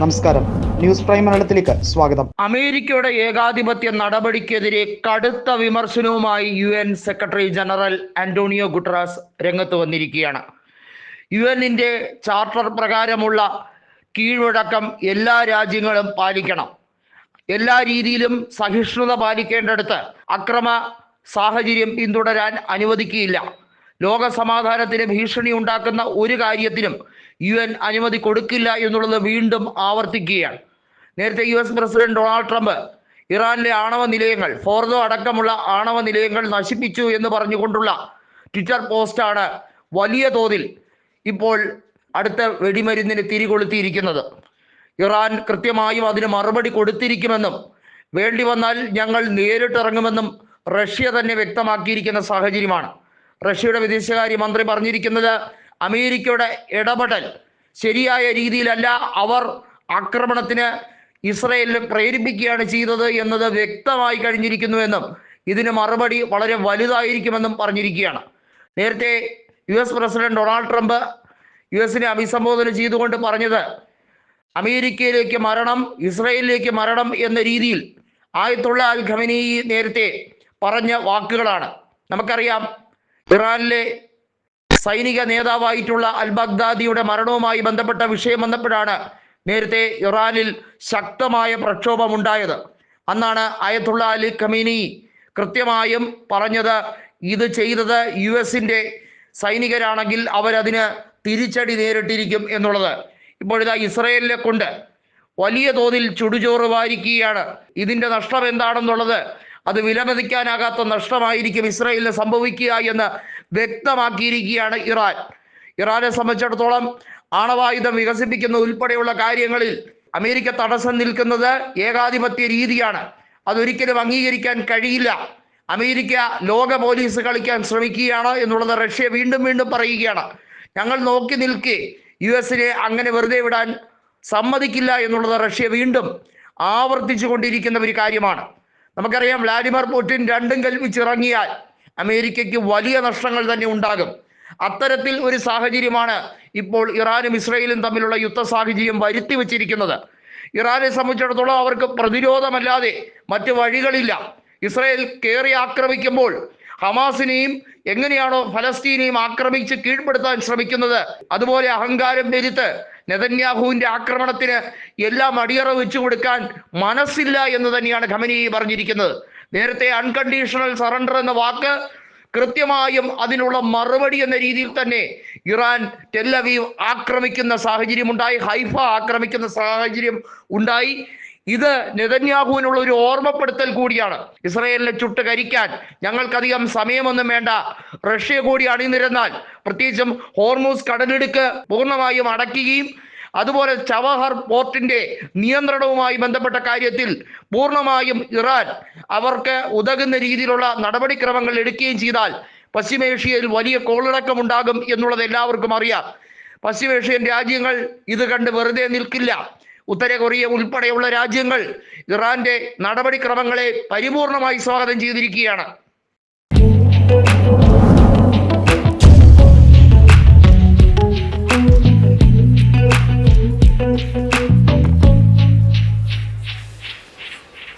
നമസ്കാരം. News prime മലയാളത്തിലേക്ക് സ്വാഗതം. അമേരിക്കയുടെ ഏകാധിപത്യ നടപടിക്കെതിരെ കടുത്ത വിമർശനവുമായി U N secretary general Antonio Guterres രംഗത്ത് വന്നിരിക്കുകയാണ്. യു എന്നിന്റെ ചാർട്ടർ പ്രകാരമുള്ള കീഴ്വഴക്കം എല്ലാ രാജ്യങ്ങളും പാലിക്കണം. എല്ലാ രീതിയിലും സഹിഷ്ണുത പാലിക്കേണ്ടടുത്ത് അക്രമ സാഹചര്യം പിന്തുടരാൻ അനുവദിക്കുകയില്ല. ലോക സമാധാനത്തിന് ഭീഷണി ഉണ്ടാക്കുന്ന ഒരു കാര്യത്തിനും യു എൻ അനുമതി കൊടുക്കില്ല എന്നുള്ളത് വീണ്ടും ആവർത്തിക്കുകയാണ്. നേരത്തെ U S president Donald Trump ഇറാനിലെ ആണവ നിലയങ്ങൾ ഫോർദോ അടക്കമുള്ള ആണവ നിലയങ്ങൾ നശിപ്പിച്ചു എന്ന് പറഞ്ഞുകൊണ്ടുള്ള ട്വിറ്റർ പോസ്റ്റാണ് വലിയ തോതിൽ ഇപ്പോൾ അടുത്ത വെടിമരുന്നിന് തിരികൊളുത്തിയിരിക്കുന്നത്. ഇറാൻ കൃത്യമായും അതിന് മറുപടി കൊടുത്തിരിക്കുമെന്നും വേണ്ടി വന്നാൽ ഞങ്ങൾ നേരിട്ടിറങ്ങുമെന്നും റഷ്യ തന്നെ വ്യക്തമാക്കിയിരിക്കുന്ന സാഹചര്യമാണ്. റഷ്യയുടെ വിദേശകാര്യ മന്ത്രി പറഞ്ഞിരിക്കുന്നത് അമേരിക്കയുടെ ഇടപെടൽ ശരിയായ രീതിയിലല്ല അവർ ആക്രമണത്തിന് ഇസ്രയേലിനെ പ്രേരിപ്പിക്കുകയാണ് ചെയ്തത് എന്നത് വ്യക്തമായി കഴിഞ്ഞിരിക്കുന്നുവെന്നും ഇതിന് മറുപടി വളരെ വലുതായിരിക്കുമെന്നും പറഞ്ഞിരിക്കുകയാണ്. നേരത്തെ U S president Donald Trump U എസിനെ അഭിസംബോധന ചെയ്തുകൊണ്ട് പറഞ്ഞത് അമേരിക്കയിലേക്ക് മരണം ഇസ്രയേലിലേക്ക് മരണം എന്ന രീതിയിൽ ആയത്തുള്ള അൽ ഖമനി നേരത്തെ പറഞ്ഞ വാക്കുകളാണ്. നമുക്കറിയാം ഇറാനിലെ സൈനിക നേതാവായിട്ടുള്ള അൽ ബഗ്ദാദിയുടെ മരണവുമായി ബന്ധപ്പെട്ട വിഷയം വന്നപ്പോഴാണ് നേരത്തെ ഇറാനിൽ ശക്തമായ പ്രക്ഷോഭം ഉണ്ടായത് അന്നാണ് അയത്തുള്ള അലി ഖമീനി കൃത്യമായും പറഞ്ഞത് ഇത് ചെയ്തത് യു എസിന്റെ സൈനികരാണെങ്കിൽ അവരതിന് തിരിച്ചടി നേരിട്ടിരിക്കും എന്നുള്ളത്. ഇപ്പോഴിതാ ഇസ്രയേലിനെ കൊണ്ട് വലിയ തോതിൽ ചുടുചോറ് വാരിക്കുകയാണ്. ഇതിന്റെ നഷ്ടം എന്താണെന്നുള്ളത് അത് വിലമതിക്കാനാകാത്ത നഷ്ടമായിരിക്കും ഇസ്രയേലിന് സംഭവിക്കുക എന്ന് വ്യക്തമാക്കിയിരിക്കുകയാണ് ഇറാൻ. ഇറാനെ സംബന്ധിച്ചിടത്തോളം ആണവായുധം വികസിപ്പിക്കുന്ന ഉൾപ്പെടെയുള്ള കാര്യങ്ങളിൽ അമേരിക്ക തടസ്സം നിൽക്കുന്നത് ഏകാധിപത്യ രീതിയാണ്. അതൊരിക്കലും അംഗീകരിക്കാൻ കഴിയില്ല. അമേരിക്ക ലോക പോലീസ് കളിക്കാൻ ശ്രമിക്കുകയാണ് എന്നുള്ളത് റഷ്യ വീണ്ടും വീണ്ടും പറയുകയാണ്. ഞങ്ങൾ നോക്കി നിൽക്കെ യു എസിനെ അങ്ങനെ വെറുതെ വിടാൻ സമ്മതിക്കില്ല എന്നുള്ളത് റഷ്യ വീണ്ടും ആവർത്തിച്ചു കൊണ്ടിരിക്കുന്ന ഒരു കാര്യമാണ്. നമുക്കറിയാം വ്ലാഡിമിർ പുടിൻ രണ്ടും കൽപ്പിച്ചിറങ്ങിയാൽ അമേരിക്കയ്ക്ക് വലിയ നഷ്ടങ്ങൾ തന്നെ ഉണ്ടാകും. അത്തരത്തിൽ ഒരു സാഹചര്യമാണ് ഇപ്പോൾ ഇറാനും ഇസ്രയേലും തമ്മിലുള്ള യുദ്ധ സാഹചര്യം വരുത്തി വച്ചിരിക്കുന്നത്. ഇറാനെ സംബന്ധിച്ചിടത്തോളം അവർക്ക് പ്രതിരോധമല്ലാതെ മറ്റ് വഴികളില്ല. ഇസ്രയേൽ കയറി ആക്രമിക്കുമ്പോൾ ഹമാസിനെയും എങ്ങനെയാണോ ഫലസ്തീനെയും ആക്രമിച്ച് കീഴ്പ്പെടുത്താൻ ശ്രമിക്കുന്നത് അതുപോലെ അഹങ്കാരം പെരുത്ത് നെതന്യാഹുവിന്റെ ആക്രമണത്തിന് എല്ലാം അടിയറ വെച്ചു കൊടുക്കാൻ മനസ്സില്ല എന്ന് തന്നെയാണ് ഖമനി പറഞ്ഞിരിക്കുന്നത്. നേരത്തെ അൺകണ്ടീഷണൽ സറണ്ടർ എന്ന വാക്ക് കൃത്യമായും അതിനുള്ള മറുപടി എന്ന രീതിയിൽ തന്നെ ഇറാൻ ടെല്ലവീവ് ആക്രമിക്കുന്ന സാഹചര്യം ഉണ്ടായി ഹൈഫ ആക്രമിക്കുന്ന സാഹചര്യം ഉണ്ടായി. ഇത് നെതന്യാഹുവിനുള്ള ഒരു ഓർമ്മപ്പെടുത്തൽ കൂടിയാണ്. ഇസ്രയേലിനെ ചുട്ട് കരിക്കാൻ ഞങ്ങൾക്കധികം സമയമൊന്നും വേണ്ട. റഷ്യ കൂടി അണിനിരന്നാൽ പ്രത്യേകിച്ചും ഹോർമൂസ് കടലിടുക്ക് പൂർണമായും അടയ്ക്കുകയും അതുപോലെ ചവഹർ പോർട്ടിന്റെ നിയന്ത്രണവുമായി ബന്ധപ്പെട്ട കാര്യത്തിൽ പൂർണമായും ഇറാൻ അവർക്ക് ഉതകുന്ന രീതിയിലുള്ള നടപടിക്രമങ്ങൾ എടുക്കുകയും ചെയ്താൽ പശ്ചിമേഷ്യയിൽ വലിയ കോളിളക്കമുണ്ടാകും എന്നുള്ളത് എല്ലാവർക്കും അറിയാം. പശ്ചിമേഷ്യൻ രാജ്യങ്ങൾ ഇത് കണ്ട് വെറുതെ നിൽക്കില്ല. ഉത്തര കൊറിയ ഉൾപ്പെടെയുള്ള രാജ്യങ്ങൾ ഇറാന്റെ നടപടിക്രമങ്ങളെ പരിപൂർണമായി സ്വാഗതം ചെയ്തിരിക്കുകയാണ്.